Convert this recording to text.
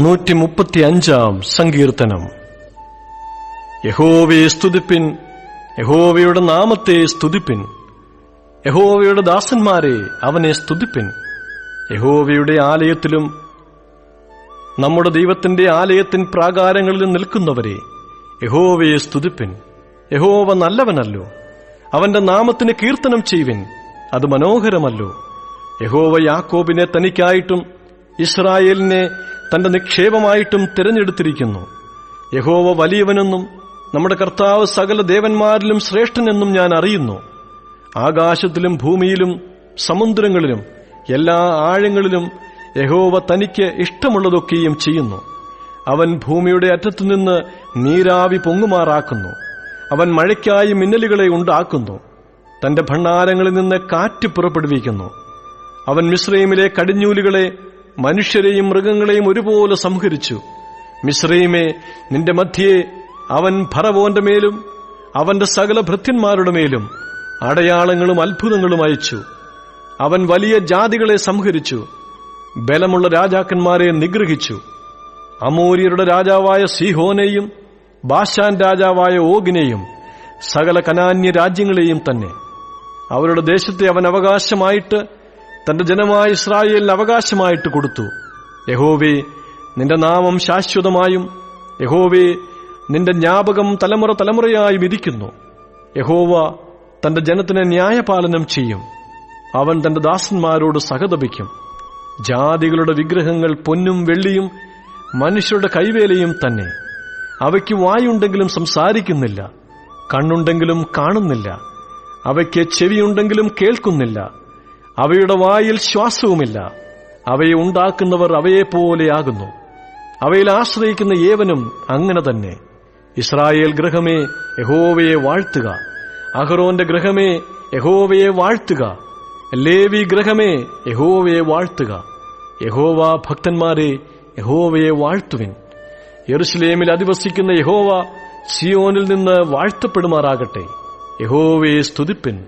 നൂറ്റി മുപ്പത്തി അഞ്ചാം സങ്കീർത്തനം. യഹോവയെ സ്തുതിപ്പിൻ യഹോവയുടെ നാമത്തെ സ്തുതിപ്പിൻ യഹോവയുടെ ദാസന്മാരെ അവനെ സ്തുതിപ്പിൻ. യഹോവയുടെ ആലയത്തിലും നമ്മുടെ ദൈവത്തിന്റെ ആലയത്തിൻ പ്രാകാരങ്ങളിലും നിൽക്കുന്നവരെ യഹോവയെ സ്തുതിപ്പിൻ. യഹോവ നല്ലവനല്ലോ. അവന്റെ നാമത്തിന് കീർത്തനം ചെയ്യുവിൻ. അത് മനോഹരമല്ലോ. യഹോവ യാക്കോബിനെ തനിക്കായിട്ടും ഇസ്രായേലിനെ തന്റെ നിക്ഷേപമായിട്ടും തിരഞ്ഞെടുത്തിരിക്കുന്നു. യഹോവ വലിയവനെന്നും നമ്മുടെ കർത്താവ് സകല ദേവന്മാരിലും ശ്രേഷ്ഠനെന്നും ഞാൻ അറിയുന്നു. ആകാശത്തിലും ഭൂമിയിലും സമുദ്രങ്ങളിലും എല്ലാ ആഴങ്ങളിലും യഹോവ തനിക്ക് ഇഷ്ടമുള്ളതൊക്കെയും ചെയ്യുന്നു. അവൻ ഭൂമിയുടെ അറ്റത്തുനിന്ന് നീരാവി പൊങ്ങുമാറാക്കുന്നു. അവൻ മഴയ്ക്കായി മിന്നലുകളെ ഉണ്ടാക്കുന്നു. തന്റെ ഭണ്ഡാരങ്ങളിൽ നിന്ന് കാറ്റ് പുറപ്പെടുവിക്കുന്നു. അവൻ മിശ്രൈമിലെ കടിഞ്ഞൂലുകളെ മനുഷ്യരെയും മൃഗങ്ങളെയും ഒരുപോലെ സംഹരിച്ചു. മിശ്രയുമേ നിന്റെ മധ്യേ അവൻ ഭരവോന്റെ മേലും അവന്റെ സകല ഭൃത്യന്മാരുടെ മേലും അടയാളങ്ങളും അത്ഭുതങ്ങളും അയച്ചു. അവൻ വലിയ ജാതികളെ സംഹരിച്ചു. ബലമുള്ള രാജാക്കന്മാരെ നിഗ്രഹിച്ചു. അമൂര്യരുടെ രാജാവായ സിഹോനെയും ബാഷാൻ രാജാവായ ഓഗിനെയും സകല കനാന്യ രാജ്യങ്ങളെയും തന്നെ. അവരുടെ ദേശത്തെ അവൻ അവകാശമായിട്ട് തന്റെ ജനമായ ഇസ്രായേലിന് അവകാശമായിട്ട് കൊടുത്തു. യഹോവേ നിന്റെ നാമം ശാശ്വതമായും യഹോവേ നിന്റെ ജ്ഞാപകം തലമുറ തലമുറയായും ഇരിക്കുന്നു യഹോവ തന്റെ ജനത്തിന് ന്യായപാലനം ചെയ്യും. അവൻ തന്റെ ദാസന്മാരോട് സഹതപിക്കും. ജാതികളുടെ വിഗ്രഹങ്ങൾ പൊന്നും വെള്ളിയും മനുഷ്യരുടെ കൈവേലയും തന്നെ. അവയ്ക്ക് വായുണ്ടെങ്കിലും സംസാരിക്കുന്നില്ല. കണ്ണുണ്ടെങ്കിലും കാണുന്നില്ല. അവയ്ക്ക് ചെവിയുണ്ടെങ്കിലും കേൾക്കുന്നില്ല. അവയുടെ വായിൽ ശ്വാസവുമില്ല. അവയെ ഉണ്ടാക്കുന്നവർ അവയെപ്പോലെയാകുന്നു അവയിൽ ആശ്രയിക്കുന്ന ഏവനും അങ്ങനെ തന്നെ. ഇസ്രായേൽ ഗ്രഹമേ യഹോവയെ വാഴ്ത്തുക. അഹ്റോന്റെ ഗ്രഹമേ യഹോവയെ വാഴ്ത്തുക. ലേവി ഗ്രഹമേ യഹോവയെ വാഴ്ത്തുക. യഹോവ ഭക്തന്മാരെ യഹോവയെ വാഴ്ത്തുവിൻ. യെറുസലേമിൽ അധിവസിക്കുന്ന യഹോവ സിയോനിൽ നിന്ന് വാഴ്ത്തപ്പെടുമാറാകട്ടെ. യഹോവയെ സ്തുതിപ്പിൻ.